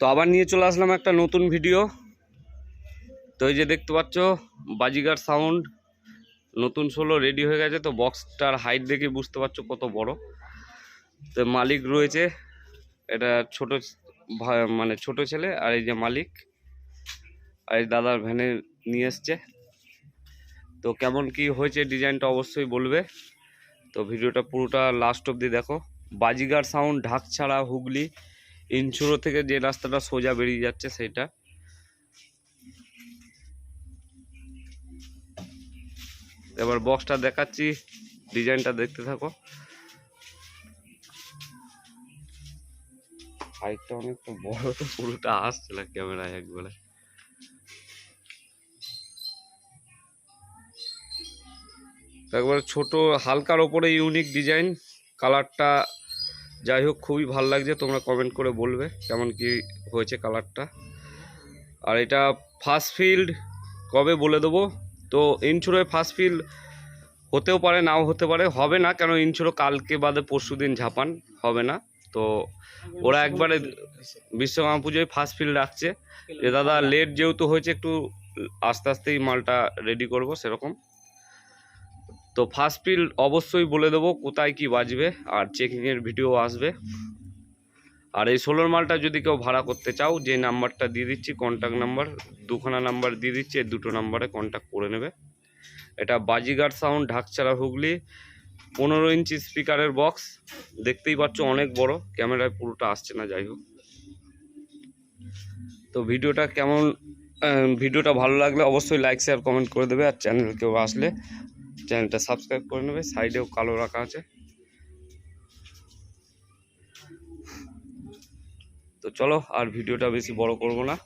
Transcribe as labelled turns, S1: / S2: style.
S1: তো আবার নিয়ে চলে আসলাম একটা নতুন ভিডিও তো এই যে দেখতে পাচ্ছ, বাজিগার সাউন্ড নতুন সোলো রেডি হয়ে গেছে, তো বক্সটার হাইট দেখে বুঝতে পারছ কত বড়। তো মালিক রয়েছে, এটা ছোট মানে ছোট ছেলে আর এই যে মালিক। আর এই দাদার ভ্যানে নিয়ে এসছে। তো কেমন কি হয়েছে ডিজাইনটা অবশ্যই বলবে। তো ভিডিওটা পুরোটা লাস্ট অবধি দেখো। বাজিগার সাউন্ড ঢাকছাড়া হুগলি। ইনচুরো থেকে যে রাস্তাটা সোজা বেরিয়ে যাচ্ছে সেটা এবার বক্সটা দেখাচ্ছি, ডিজাইনটা দেখতে থাকো। হাইটটা অনেকটা বড় তো পুরোটা আসছে না ক্যামেরায় একবারে। একবারে ছোট, হালকার ওপরে ইউনিক ডিজাইন কালারটা যাই হোক, খুবই ভালো লাগছে, তোমরা কমেন্ট করে বলবে কেমন কি হয়েছে কালারটা আর এটা ফার্স্ট ফিল্ড কবে বলে দেবো? তো ইনচুরোয় ফার্স্ট ফিল্ড হতেও পারে, নাও হতে পারে, হবে না, কেন ইনচুরো কালকে বাদে পরশু দিন ঝাপান, হবে না। তো ওরা একবারে বিশ্বকর্মা পুজোয় ফার্স্ট ফিল্ড রাখছে। যে দাদা লেট যেহেতু হয়েছে, একটু আস্তে আস্তেই মালটা রেডি করব, সেরকম। তো ফার্স্ট ফিল্ড অবশ্যই বলে দেবো কোথায় কি বাজবে, আর চেকিংয়ের ভিডিও আসবে। আর এই ষোলোর মালটা যদি কেউ ভাড়া করতে চাও, যে নাম্বারটা দিয়ে দিচ্ছি কন্ট্যাক্ট নাম্বার দুখানা নাম্বার দিয়ে দিচ্ছি, এই দুটো নাম্বারে কন্ট্যাক্ট করে নেবে। এটা বাজিগার সাউন্ড ঢাকছাড়া হুগলি, পনেরো ইঞ্চি স্পিকারের বক্স দেখতেই পাচ্ছ অনেক বড়, ক্যামেরায় পুরোটা আসছে না, যাই হোক। তো ভিডিওটা কেমন ভিডিওটা ভালো লাগলে অবশ্যই লাইক শেয়ার কমেন্ট করে দেবে, আর চ্যানেল কেউ আসলে চ্যানেলটা সাবস্ক্রাইব করে নেবে, সাইডেও কালো রাখা আছে। তো চলো, আর ভিডিওটা বেশি বড় করব না।